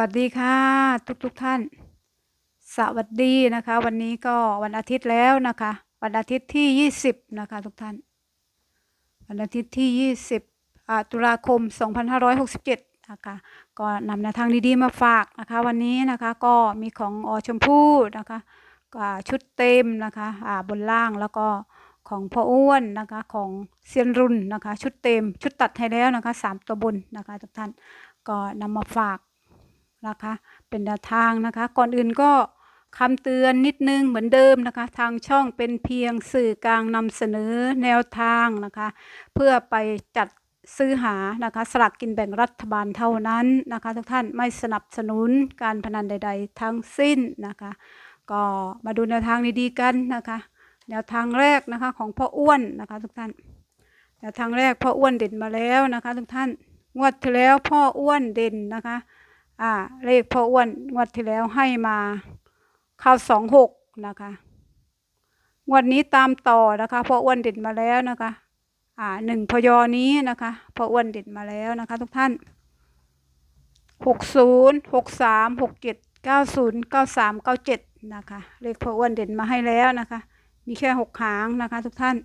วัสดีค่ะ ทุกทุกๆท่าน สวัสดีนะคะ วันนี้ก็วันอาทิตย์แล้วนะคะ วันอาทิตย์ที่ 20 นะคะ ทุกท่าน วันอาทิตย์ที่ 20 ตุลาคม 2567 นะคะ ก็นำแนวทางดีๆมาฝากนะคะ วันนี้นะคะก็มีของอชมพู่นะคะก็ชุดเต็มนะคะบนล่างแล้วก็ของพ่ออ้วนนะคะของเซียนรุ่นนะคะ ชุดเต็มชุดตัดให้แล้วนะคะสามตัวบนนะคะทุกท่านก็นำมาฝาก นะคะ เป็นแนวทางนะคะ ก่อนอื่นก็คำเตือนนิดนึงเหมือนเดิมนะคะ ทางช่องเป็นเพียงสื่อกลางนำเสนอแนวทางนะคะ เพื่อไปจัดซื้อหานะคะสลากกินแบ่งรัฐบาลเท่านั้นนะคะ ทุกท่านไม่สนับสนุนการพนันใด ๆ ทั้งสิ้นนะคะ ก็มาดูแนวทางดีๆกันนะคะ แนวทางแรกนะคะของพ่ออ้วนนะคะ ทุกท่านแนวทางแรกพ่ออ้วนเด่นมาแล้วนะคะ ทุกท่านงวดที่แล้วพ่ออ้วนเด่นนะคะ อ่า เลขพ่ออ้วนงวดที่แล้วให้มาเข้าสองหกนะคะงวดนี้ตามต่อนะคะพ่ออ้วนเด่นมาแล้วนะคะ อ่าหนึ่งพยอนี้นะคะพ่ออ้วนเด่นมาแล้วนะคะ ทุกท่านหกศูนย์หกสามหกเจ็ดเก้าศูนย์เก้าสามเก้าเจ็ดนะคะ เลขพ่ออ้วนเด่นมาให้แล้วนะคะ มีแค่หกหางนะคะ ทุกท่าน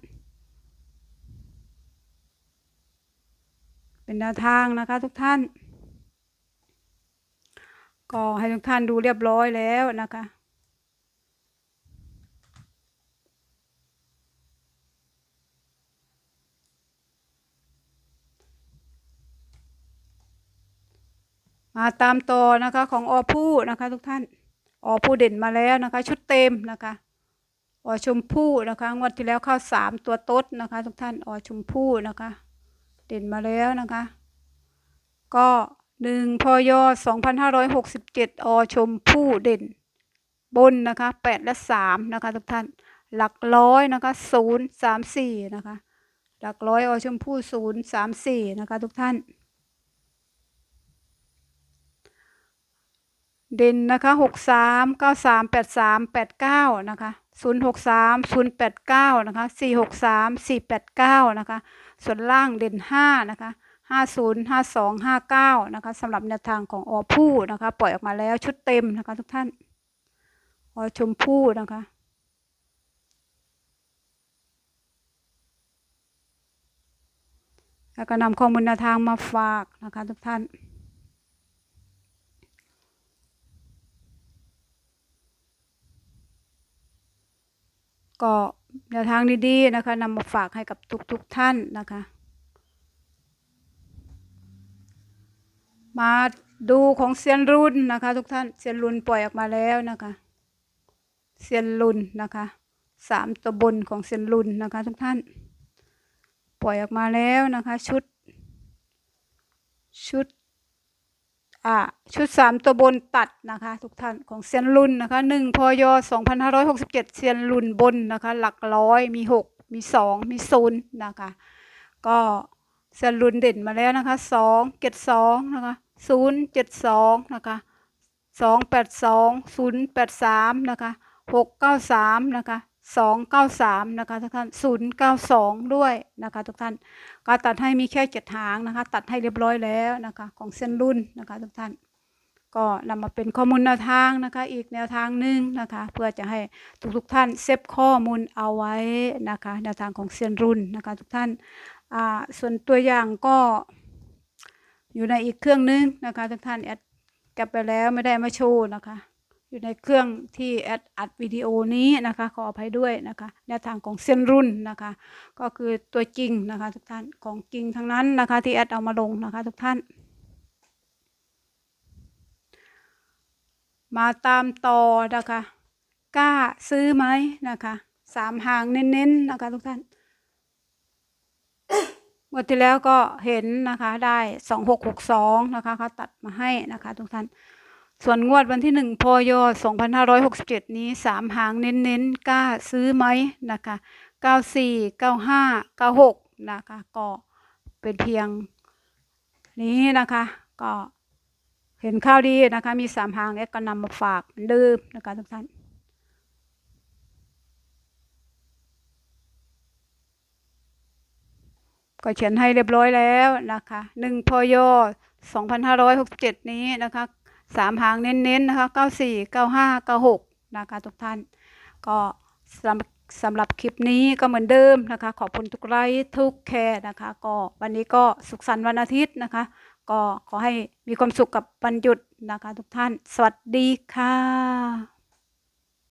เป็นแนวทางนะคะ ทุกท่าน ก็ให้ทุกท่านดูเรียบร้อยแล้วนะคะ มาตามต่อนะคะของอผู้นะคะทุกท่านอผู้เด่นมาแล้วนะคะ ชุดเต็มนะคะอชมพู่นะคะงวดที่แล้วเข้าสามตัวต๊ดนะคะ ทุกท่านอชมพู่นะคะ เด่นมาแล้วนะคะ ก็ หนึ่งพยสองพันห้าร้อยหกสิบเจ็ดอชมพู่เด่น บนนะคะแปดและสามนะคะ ทุกท่าน หลักร้อยนะคะศูนย์สามสี่นะคะ หลักร้อยอชมพู่ศูนย์สามสี่นะคะ ทุกท่าน เด่นนะคะหกสามเก้าสามแปดสามแปดเก้านะคะศูนย์หกสามศูนย์แปดเก้านะคะสี่หกสามสี่แปดเก้านะคะ ส่วนล่างเด่นห้านะคะ ห้าศูนย์ห้าสองห้าเก้านะคะสำหรับแนวทางของออผู้นะคะ ปล่อยออกมาแล้วชุดเต็มนะคะ ทุกท่านอชมพู่นะคะแล้วก็นำข้อมูลแนวทางมาฝากนะคะ ทุกท่าน ก็แนวทางดีๆนะคะนำมาฝากให้กับทุกๆทท่านนะคะ มาดูของเซียนรุ่นนะคะ ทุกท่านเซียนรุ่นปล่อยออกมาแล้วนะคะเซียนรุ่นนะคะสามตัวบนของเซียนรุ่นนะคะ ทุกท่าน ปล่อยออกมาแล้วนะคะ ชุด ชุดอ่าชุดสามตัวบนตัดนะคะ ทุกท่านของเซียนรุ่นนะคะหนึ่งพยสองพันห้าร้อยหกสิบเจ็ดเซียนรุ่นบนนะคะ หลักร้อยมีหกมีสองมีศูนย์นะคะ ก็เซียนรุ่นเด่นมาแล้วนะคะสองเจ็ดสองนะคะ ศูนย์เจ็ดสองนะคะสองแปดสองศูนย์แปดสามนะคะหกเก้าสามนะคะสองเก้าสามนะคะทุกท่านศูนย์เก้าสองด้วยนะคะทุกท่าน ก็ตัดให้มีแค่เจ็ดหางนะคะ ตัดให้เรียบร้อยแล้วนะคะของเส้นรุ่นนะคะทุกท่าน ก็นำมาเป็นข้อมูลแนวทางนะคะ อีกแนวทางหนึ่งนะคะ เพื่อจะให้ทุกๆท่านเซฟข้อมูลเอาไว้นะคะ แนวทางของเส้นรุ่นนะคะทุกท่านอ่าส่วนตัวอย่างก็ อยู่ในอีกเครื่องนึงนะคะทุกท่านแอดแกปไปแล้วไม่ได้มาโชว์นะคะ อยู่ในเครื่องที่แอดอัดวิดีโอนี้นะคะขออภัยด้วยนะคะแนวทางของเส้นรุ่นนะคะ ก็คือตัวจริงนะคะทุกท่านของจริงทั้งนั้นนะคะที่แอดเอามาลงนะคะทุกท่าน มาตามต่อนะคะกล้าซื้อไหมนะคะสามหางเน้นๆนะคะทุกท่าน งวดที่แล้วก็เห็นนะคะได้สองหกหกสองนะคะเขาตัดมาให้นะคะทุกท่านส่วนงวดวันที่หนึ่งพยสองพันห้าร้อยหกสิบเจ็ดนี้สามหางเน้นๆกล้าซื้อไหมนะคะเก้าสี่เก้าห้าเก้าหกนะคะก็เป็นเพียงนี้นะคะก็เห็นข้าวดีนะคะมีสามหางแอดก็นำมาฝากเหมือนเดิมนะคะทุกท่าน ก็เขียนให้เรียบร้อยแล้วนะคะหนึ่งพยสองพันห้าร้อยหกสิบเจ็ดนี้นะคะสามหางเน้นๆนะคะเก้าสี่เก้าห้าเก้าหกนะคะทุกท่าน ก็สำหรับสำหรับคลิปนี้ก็เหมือนเดิมนะคะ ขอบคุณทุกไลค์ทุกแคร์นะคะ ก็วันนี้ก็สุขสันต์วันอาทิตย์นะคะ ก็ขอให้มีความสุขกับวันหยุดนะคะ ทุกท่าน สวัสดีค่ะ